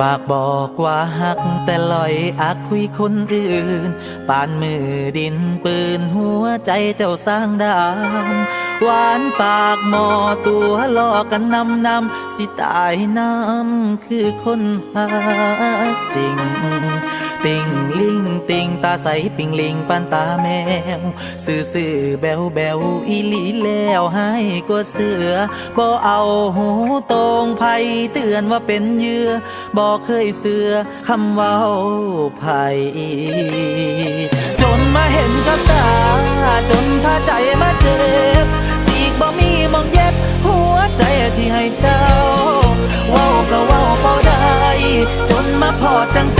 ปากบอกว่าหักแต่ลอยอักคุยคนอื่น ปานมือดินปืนหัวใจเจ้าสร้างดามหวานปากหมอตัวลอกันนำนำสิตายน้ำคือคนหักจริง ติงลิงติงตาใสปิงลิงปันตาแมวสื่อสื่อแบวแบวอีหลีแล้วให้กว่าเสือบ่เอาหูตรงภัยเตือนว่าเป็นเยื่อบ่เคยเสือคำเว้าภัยจนมาเห็นกับตา จนพาใจมาเจ็บสีกบ่มีมองเย็บ หัวใจที่ให้เจ้า เว้าก็เว้าเบาได้ จนมาพอจังจังๆเจ็บ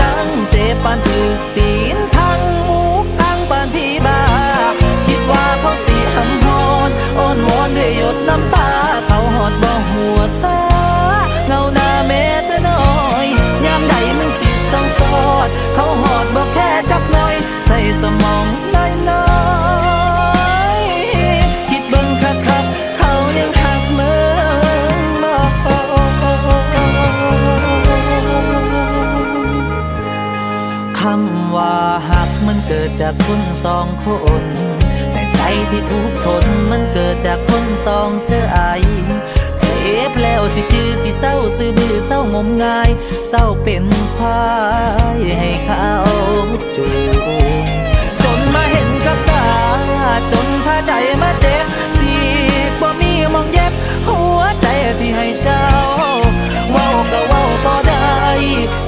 ปานถือตีนทั้งหมูกทั้งปานพี่บ้าคิดว่าเขาสีหำหอนอ้อนวอนด้วยหยดน้ำตา เขาหอดบ่หัวซาเงาหน้าเมตน้อยยามใดมึงสิสังสอด เขาหอดบ่แค่จักหน่อย ใส่สม จากคนสองคน แต่ใจที่ทุกทนมันเกิดจากคนสองเจอไอเจ็บแล้วสิจือสิเศร้าซื้อบือเศร้างมงาย เศร้าเป็นควายให้เขาจูงจนมาเห็นกับตา จนพาใจมาเจ็บสีกบ่มีมองเย็บ หัวใจที่ให้เจ้า เว้าก็เว้าบ่ได้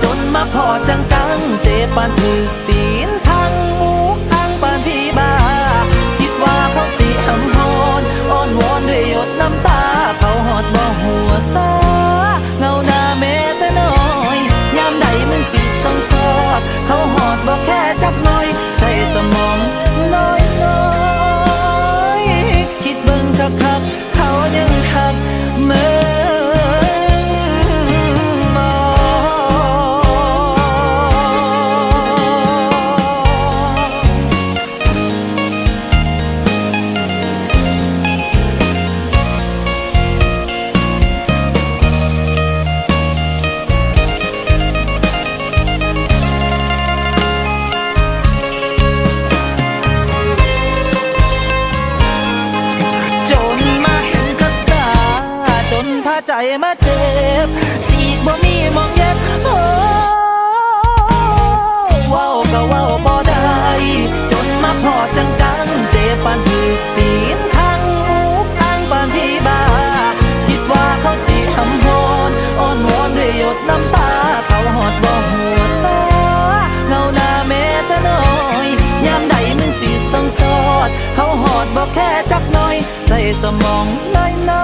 จนมาพอจังจังๆเจ็บปานถือตี ใจมาเจ็บสีบ่มีมองเย็บโอ้เว้าก็เว้าบ่ได้ จนมาพอจังจังๆเจ็บปานถือตีนทั้งหมูทั้งปานพี่บาคิดว่าเขาสิหำฮอนอ้อนวอนด้วยหยดน้ำตา เขาหอดบ่หัวซาเงาหน้าแม้แต่น้อยยามใดมึงสิสังสอด เขาหอดบอกแค่จักหน่อย ใส่สมองน้อยน้อ